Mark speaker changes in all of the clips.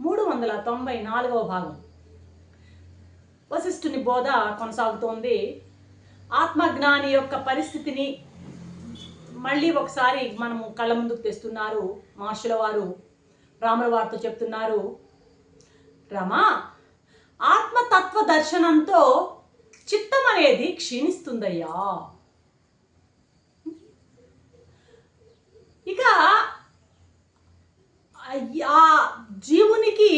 Speaker 1: మూడు వందల తొంభై నాలుగవ భాగం. వశిష్ఠుని బోధ కొనసాగుతోంది. ఆత్మజ్ఞాని యొక్క పరిస్థితిని మళ్ళీ ఒకసారి మనము కళ్ళ ముందుకు తెస్తున్నారు మహర్షుల వారు. రాముల వారితో చెప్తున్నారు రమా ఆత్మతత్వ దర్శనంతో చిత్తం అనేది క్షీణిస్తుందయ్యా. ఇక ఆ జీవునికి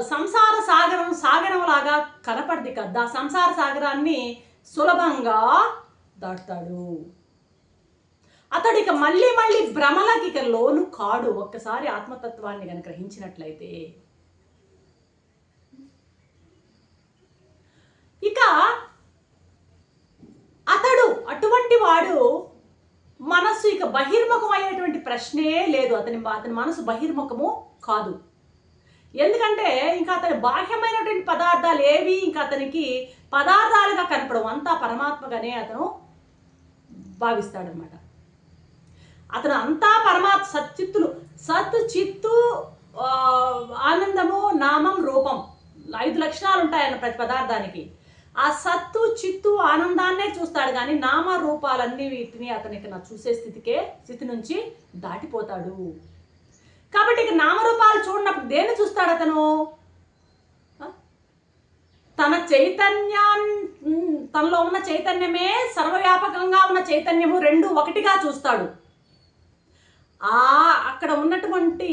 Speaker 1: సంసార సాగరం సాగరం లాగా కనపడది కదా. సంసార సాగరాన్ని సులభంగా దాటుతాడు. అతడు ఇక మళ్ళీ మళ్ళీ భ్రమలకి ఇక లోను కాడు. ఒక్కసారి ఆత్మతత్వాన్ని కనుక గ్రహించినట్లయితే. ఇక అతడు అటువంటి వాడు మనస్సు ఇక బహిర్ముఖమైనటువంటి ప్రశ్నే లేదు. అతని అతని మనసు బహిర్ముఖము కాదు. ఎందుకంటే ఇంకా అతని బాహ్యమైనటువంటి పదార్థాలు ఏవి? ఇంకా అతనికి పదార్థాలుగా కనపడవు. అంతా పరమాత్మగానే అతను భావిస్తాడనమాట అతను అంతా పరమాత్మ సచ్చిత్తులు సత్ చిత్తు ఆనందము నామం రూపం ఐదు లక్షణాలు ఉంటాయన్న ప్రతి పదార్థానికి. ఆ సత్తు చిత్తు ఆనందాన్నే చూస్తాడు. కానీ నామ రూపాలన్నీ వీటిని అతనికి నా చూసే స్థితికే స్థితి నుంచి దాటిపోతాడు. కాబట్టి ఇక నామరూపాలు చూడనప్పుడు దేన్ని చూస్తాడు అతను? తన చైతన్యాన్ తనలో ఉన్న చైతన్యమే సర్వవ్యాపకంగా ఉన్న చైతన్యము రెండు ఒకటిగా చూస్తాడు. ఆ అక్కడ ఉన్నటువంటి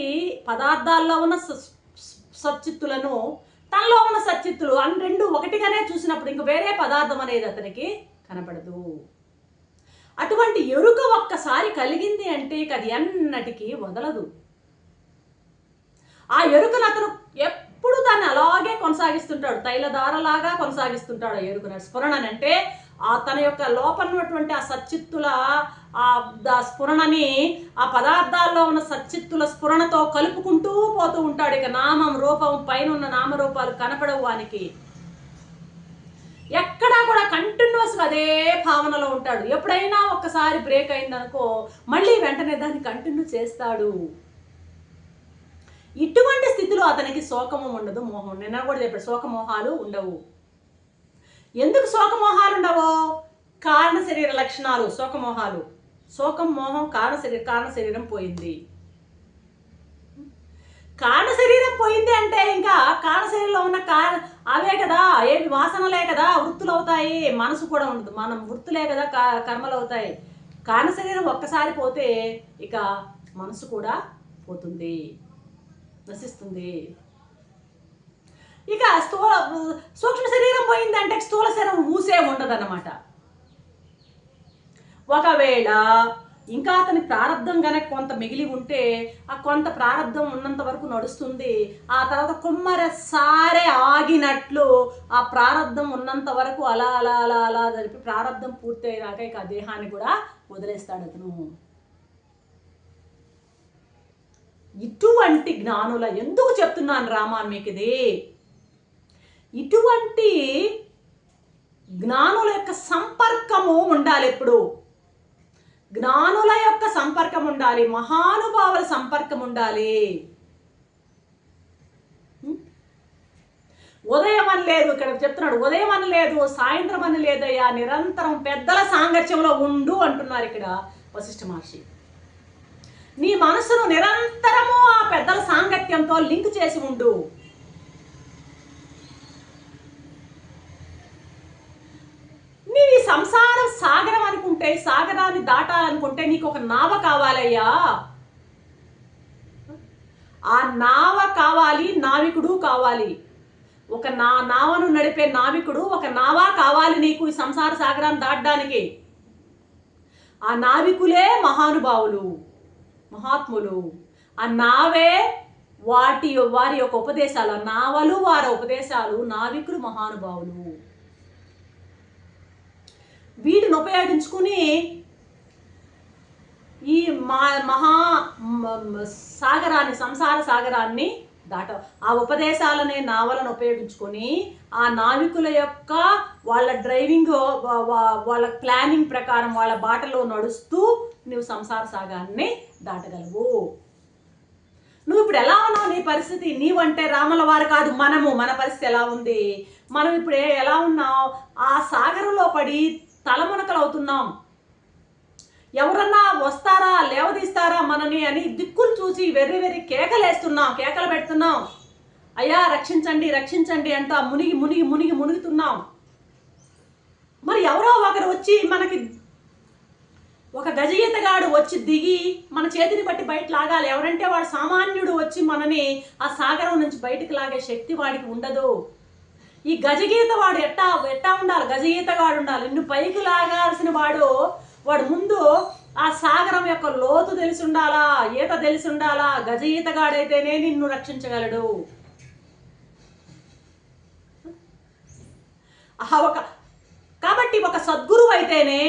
Speaker 1: పదార్థాల్లో ఉన్న స- సచ్చిత్తులను తనలో ఉన్న సచిత్తులు అన్ని రెండు ఒకటిగానే చూసినప్పుడు ఇంక వేరే పదార్థం అనేది అతనికి కనపడదు. అటువంటి ఎరుక ఒక్కసారి కలిగింది అంటే ఇక అది ఎన్నటికీ వదలదు. ఆ ఎరుకను అతను ఎప్పుడు దాన్ని అలాగే కొనసాగిస్తుంటాడు. తైలధారలాగా కొనసాగిస్తుంటాడు ఆ ఎరుకను. స్ఫురణని అంటే తన యొక్క లోపన్నటువంటి ఆ సచ్చిత్తుల ఆ స్ఫురణని ఆ పదార్థాల్లో ఉన్న సచ్చిత్తుల స్ఫురణతో కలుపుకుంటూ పోతూ ఉంటాడు. ఇక నామం రూపం పైన ఉన్న నామరూపాలు కనపడవు వానికి. ఎక్కడా కూడా కంటిన్యూస్గా అదే భావనలో ఉంటాడు. ఎప్పుడైనా ఒక్కసారి బ్రేక్ అయిందనుకో మళ్ళీ వెంటనే దాన్ని కంటిన్యూ చేస్తాడు. ఇటువంటి స్థితిలో అతనికి శోకము ఉండదు మోహం నిన్న కూడా చెప్పాడు శోకమోహాలు ఉండవు. ఎందుకు శోకమోహాలు ఉండవు? కారణ శరీర లక్షణాలు శోకమోహాలు. శోకం మోహం కారణ శరీరం కారణ శరీరం పోయింది. కారణ శరీరం పోయింది అంటే ఇంకా కారణ శరీరంలో ఉన్న కారణ అవే కదా ఏమి వాసనలే కదా వృత్తులు అవుతాయి మనసు కూడా ఉండదు. మనం వృత్తులే కదా క- కర్మలు అవుతాయి కారణ శరీరం ఒక్కసారి పోతే ఇక మనసు కూడా పోతుంది నశిస్తుంది. ఇక స్థూల సూక్ష్మ శరీరం పోయిందంటే స్థూల శరీరం ఊసే ఉండదన్నమాట. ఒకవేళ ఇంకా అతని ప్రారంధం కనుక కొంత మిగిలి ఉంటే ఆ కొంత ప్రారంధం ఉన్నంత వరకు నడుస్తుంది. ఆ తర్వాత కుమ్మర సారే ఆగినట్లు ఆ ప్రారంధం ఉన్నంత వరకు అలా అలా అలా అలా జరిపి ప్రారంధం పూర్తయ్యాక ఇక ఆ దేహాన్ని కూడా వదిలేస్తాడు అతను. ఇటువంటి జ్ఞానుల ఎందుకు చెప్తున్నాను రామా మీకు ఇది ఇటువంటి జ్ఞానుల యొక్క సంపర్కము ఉండాలి ఎప్పుడు జ్ఞానుల యొక్క సంపర్కం ఉండాలి మహానుభావుల సంపర్కం ఉండాలి. ఉదయం అని లేదు ఇక్కడ చెప్తున్నాడు ఉదయం అని లేదు సాయంత్రం అని లేదయ్యా నిరంతరం పెద్దల సాంగత్యంలో ఉండు అంటున్నారు ఇక్కడ వశిష్ఠ మహర్షి. నీ మనసును నిరంతరము ఆ పెద్దల సాంగత్యంతో లింక్ చేసి ఉండు నీవు ఈ సంసారం సాగరం అనుకుంటే సాగరాన్ని దాటాలనుకుంటే నీకు ఒక నావ కావాలయ్యా. ఆ నావ కావాలి నావికుడు కావాలి. ఒక నా నావను నడిపే నావికుడు ఒక నావా కావాలి నీకు ఈ సంసార సాగరాన్ని దాటడానికి. ఆ నావికులే మహానుభావులు మహాత్ములు. ఆ నావే వాటి వారి యొక్క ఉపదేశాలు నావలు వారి ఉపదేశాలు నావికులు మహానుభావులు. వీటిని ఉపయోగించుకుని ఈ మా మహా సాగరాన్ని సంసార సాగరాన్ని దాట ఆ ఉపదేశాలనే నావలను ఉపయోగించుకొని ఆ నావికుల యొక్క వాళ్ళ డ్రైవింగ్ వాళ్ళ ప్లానింగ్ ప్రకారం వాళ్ళ బాటలో నడుస్తూ నువ్వు సంసార సాగరాన్ని దాటగలవు. నువ్వు ఇప్పుడు ఎలా ఉన్నావు నీ పరిస్థితి? నీవంటే రాముల వారు కాదు మనము. మన పరిస్థితి ఎలా ఉంది? మనం ఇప్పుడు ఎలా ఉన్నావు? ఆ సాగరంలో పడి తలమునకలు అవుతున్నాం ఎవరన్నా వస్తారా లేవదీస్తారా మనని అని దిక్కులు చూసి వెర్రి వెర్రి కేకలేస్తున్నాం కేకలు పెడుతున్నాం. అయ్యా రక్షించండి రక్షించండి అంటా మునిగి మునిగి మునిగి మునుగుతున్నాం. మరి ఎవరో ఒకరు వచ్చి మనకి ఒక గజయతగాడు వచ్చి దిగి మన చేతిని బట్టి బయట లాగాలి. ఎవరంటే వాడు సామాన్యుడు వచ్చి మనని ఆ సాగరం నుంచి బయటకు లాగే శక్తి వాడికి ఉండదు. ఈ గజగీత వాడు ఎట్టా ఎట్టా ఉండాలి? గజగీతగాడు ఉండాలి. నిన్ను పైకి లాగాల్సిన వాడు వాడు ముందు ఆ సాగరం యొక్క లోతు తెలిసి ఉండాలా? ఈత తెలిసి ఉండాలా? గజ ఈతగాడైతేనే నిన్ను రక్షించగలడు. ఆ ఒక కాబట్టి ఒక సద్గురువు అయితేనే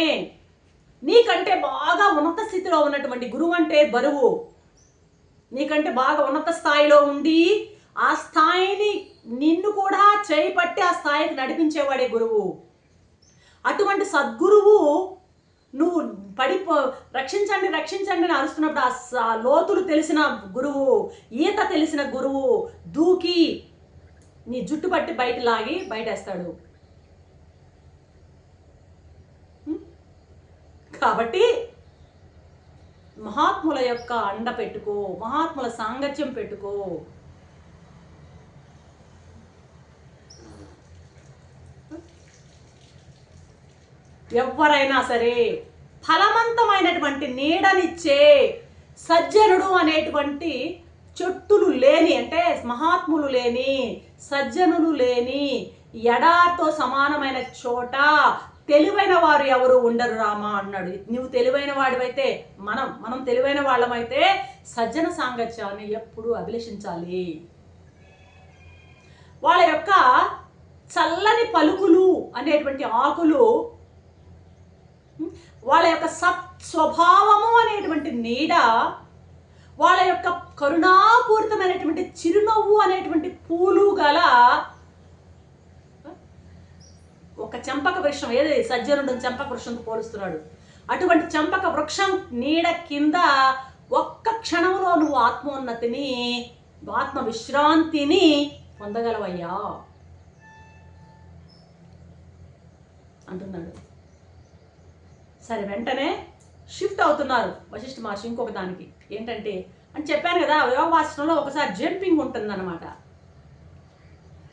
Speaker 1: నీకంటే బాగా ఉన్నత స్థితిలో ఉన్నటువంటి గురువు అంటే బరువు. నీకంటే బాగా ఉన్నత స్థాయిలో ఉండి ఆ స్థాయిని నిన్ను కూడా చేయి పట్టి ఆ స్థాయికి నడిపించేవాడే గురువు. అటువంటి సద్గురువు నువ్వు పడిపో రక్షించండి రక్షించండి అని అరుస్తున్నప్పుడు ఆ లోతులు తెలిసిన గురువు ఈత తెలిసిన గురువు దూకి నీ జుట్టు పట్టి బయట లాగి బయటేస్తాడు. కాబట్టి మహాత్ముల యొక్క అండ పెట్టుకో మహాత్ముల సాంగత్యం పెట్టుకో. ఎవరైనా సరే ఫలవంతమైనటువంటి నీడనిచ్చే సజ్జనుడు అనేటువంటి చెట్టులు లేని అంటే మహాత్ములు లేని సజ్జనులు లేని ఎడారితో సమానమైన చోట తెలివైన వారు ఎవరు ఉండరు రామా అన్నాడు. నువ్వు తెలివైన వాడివైతే మనం మనం తెలివైన వాళ్ళమైతే సజ్జన సాంగత్యాన్ని ఎప్పుడూ అభిలషించాలి. వాళ్ళ యొక్క చల్లని పలుకులు అనేటువంటి ఆకులు వాళ్ళ యొక్క సత్ స్వభావము అనేటువంటి నీడ వాళ్ళ యొక్క కరుణాపూరితమైనటువంటి చిరునవ్వు అనేటువంటి పూలు గల ఒక చంపక వృక్షం ఏది? సజ్జనుడు చంపక వృక్షంతో పోలుస్తున్నాడు. అటువంటి చంపక వృక్షం నీడ కింద ఒక్క క్షణంలో నువ్వు ఆత్మోన్నతిని ఆత్మ విశ్రాంతిని పొందగలవయ్యా. అంటున్నాడు. సరే వెంటనే షిఫ్ట్ అవుతున్నారు వశిష్ఠ మహర్షి ఇంకొక దానికి. ఏంటంటే అని చెప్పాను కదా యోగవాసనంలో ఒకసారి జంపింగ్ ఉంటుందన్నమాట.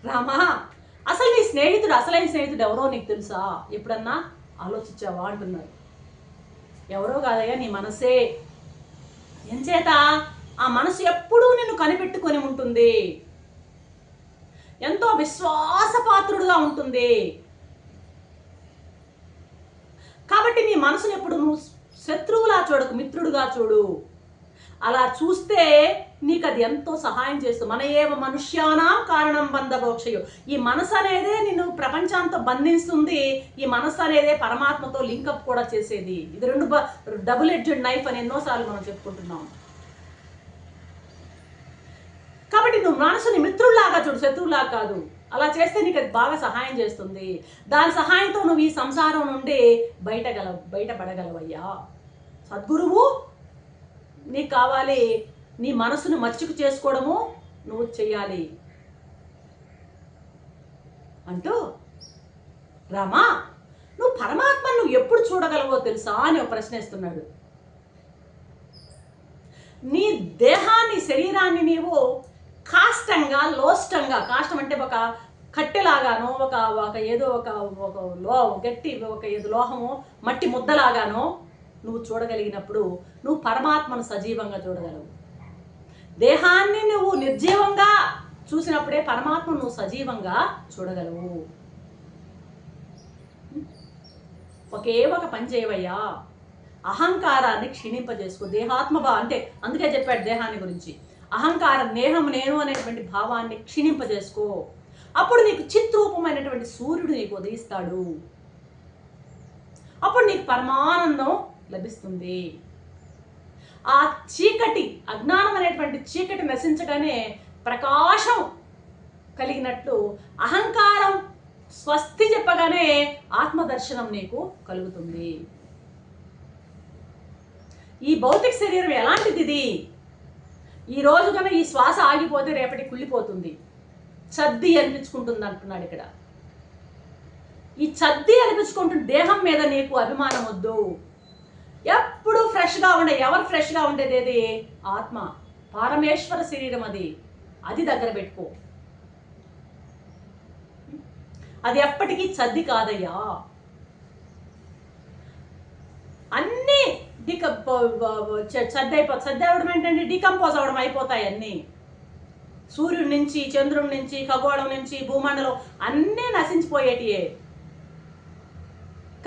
Speaker 1: రామా అసలు నీ స్నేహితుడు అసలైన స్నేహితుడు ఎవరో నీకు తెలుసా? ఎప్పుడన్నా? ఆలోచించావా? అంటున్నారు. ఎవరో కాదయ్యా నీ మనసే. ఎంచేత ఆ మనసు ఎప్పుడూ నిన్ను కనిపెట్టుకొని ఉంటుంది. ఎంతో విశ్వాసపాత్రుడుగా ఉంటుంది. కాబట్టి నీ మనసును ఎప్పుడు నువ్వు శత్రువులా చూడకు మిత్రుడుగా చూడు. అలా చూస్తే నీకు అది ఎంతో సహాయం చేస్తుంది మన ఏవ మనుష్యానాం కారణం బంధమోక్షయు. ఈ మనసు అనేదే నిన్ను ప్రపంచంతో బంధిస్తుంది ఈ మనసు అనేదే పరమాత్మతో లింకప్ కూడా చేసేది. ఇది రెండు డబుల్ ఎడ్జెడ్ నైఫ్ అని ఎన్నోసార్లు మనం చెప్పుకుంటున్నాం. కాబట్టి నువ్వు మనసుని మిత్రుల్లాగా చూడు శత్రువులాగా కాదు. అలా చేస్తే నీకు అది బాగా సహాయం చేస్తుంది. దాని సహాయంతో నువ్వు ఈ సంసారం నుండి బయటగల బయటపడగలవయ్యా. సద్గురువు నీకు కావాలి నీ మనసును మచ్చుకు చేసుకోవడము నువ్వు చెయ్యాలి. అంటూ రామా నువ్వు పరమాత్మను నువ్వు ఎప్పుడు చూడగలవో తెలుసా అని ఒక ప్రశ్న ఇస్తున్నాడు నీ దేహాన్ని శరీరాన్ని నీవు కాష్టంగా లోష్టంగా కాష్టం అంటే ఒక కట్టెలాగానో ఒక ఒక ఏదో ఒక ఒక లో గట్టి ఒక ఏదో లోహము మట్టి ముద్దలాగానో నువ్వు చూడగలిగినప్పుడు నువ్వు పరమాత్మను సజీవంగా చూడగలవు. దేహాన్ని నువ్వు నిర్జీవంగా చూసినప్పుడే పరమాత్మను నువ్వు సజీవంగా చూడగలవు. ఒకే ఒక పని చేయవయ్యా. అహంకారాన్ని క్షీణింపజేసుకో. దేహాత్మభా అంటే అందుకే చెప్పాడు దేహాన్ని గురించి. అహంకార నేహం నేను అనేటువంటి భావాన్ని క్షీణింపజేసుకో. అప్పుడు నీకు చిత్రూపమైనటువంటి సూర్యుడు నీకు ఉదయిస్తాడు. అప్పుడు నీకు పరమానందం లభిస్తుంది. ఆ చీకటి అజ్ఞానం అనేటువంటి చీకటి నశించగానే ప్రకాశం కలిగినట్లు అహంకారం స్వస్తి చెప్పగానే ఆత్మదర్శనం నీకు కలుగుతుంది. ఈ భౌతిక శరీరం ఎలాంటిది ఇది ఈ రోజు కన్నా ఈ శ్వాస ఆగిపోతే రేపటి కుళ్ళిపోతుంది. చద్ది అనిపించుకుంటుంది అంటున్నాడు ఇక్కడ. ఈ చద్ది అనిపించుకుంటున్న దేహం మీద నీకు అభిమానం వద్దు. ఎప్పుడు ఫ్రెష్గా ఉండే ఎవరు ఫ్రెష్గా ఉండేది ఏది? ఆత్మ. పరమేశ్వర శరీరం అది. అది దగ్గర పెట్టుకో. అది ఎప్పటికీ చద్ది కాదయ్యా. అన్ని డిక చద్ది అయిపో చద్ది అవడం ఏంటంటే డికంపోజ్ అవడం అయిపోతాయి అన్నీ. సూర్యుడి నుంచి చంద్రుడి నుంచి ఖగోళం నుంచి భూమండలం అన్నీ నశించిపోయేటియే.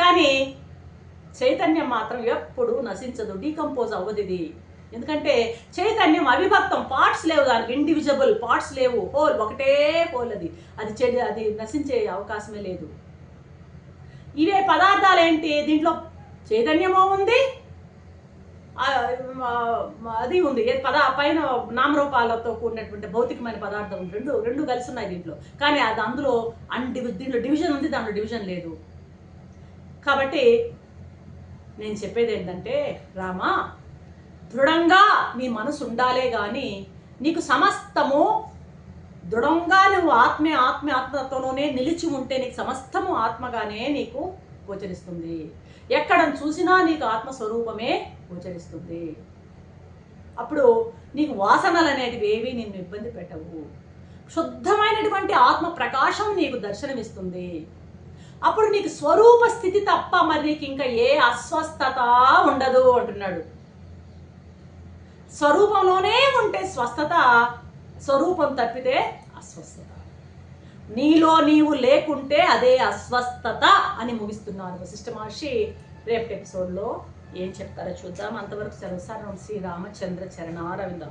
Speaker 1: కానీ చైతన్యం మాత్రం ఎప్పుడు నశించదు డీకంపోజ్ అవ్వదు ఇది ఎందుకంటే చైతన్యం అవిభక్తం పార్ట్స్ లేవు దానికి ఇండివిజువల్ పార్ట్స్ లేవు హోల్ ఒకటే హోల్ అది. అది చెడు అది నశించే అవకాశమే లేదు. ఇవే పదార్థాలు ఏంటి దీంట్లో చైతన్యమో ఉంది అది ఉంది. ఏ పద పైన నామరూపాలతో కూడినటువంటి భౌతికమైన పదార్థం రెండు రెండు కలిసి ఉన్నాయి దీంట్లో. కానీ అది అందులో అంటి దీంట్లో డివిజన్ ఉంది దాంట్లో డివిజన్ లేదు. కాబట్టి నేను చెప్పేది ఏంటంటే రామా దృఢంగా నీ మనసు ఉండాలే కానీ నీకు సమస్తము దృఢంగా నువ్వు ఆత్మే ఆత్మ ఆత్మతోనే నిలిచి ఉంటే నీకు సమస్తము ఆత్మగానే నీకు గోచరిస్తుంది. ఎక్కడ చూసినా నీకు ఆత్మస్వరూపమే గోచరిస్తుంది. అప్పుడు నీకు వాసనలు అనేటివి ఏవి నిన్ను ఇబ్బంది పెట్టవు. శుద్ధమైనటువంటి ఆత్మ ప్రకాశం నీకు దర్శనమిస్తుంది. అప్పుడు నీకు స్వరూప స్థితి తప్ప మరి నీకు ఇంకా ఏ అస్వస్థత ఉండదు అంటున్నాడు. స్వరూపంలోనే ఉంటే స్వస్థత స్వరూపం తప్పితే అస్వస్థత. నీలో నీవు లేకుంటే అదే అస్వస్థత అని ముగిస్తున్నారు వశిష్ఠ మహర్షి రేపటి ఎపిసోడ్లో. ఏం చెప్తారో చూద్దాం. అంతవరకు సెలవు శ్రీ రామచంద్ర చరణారవింద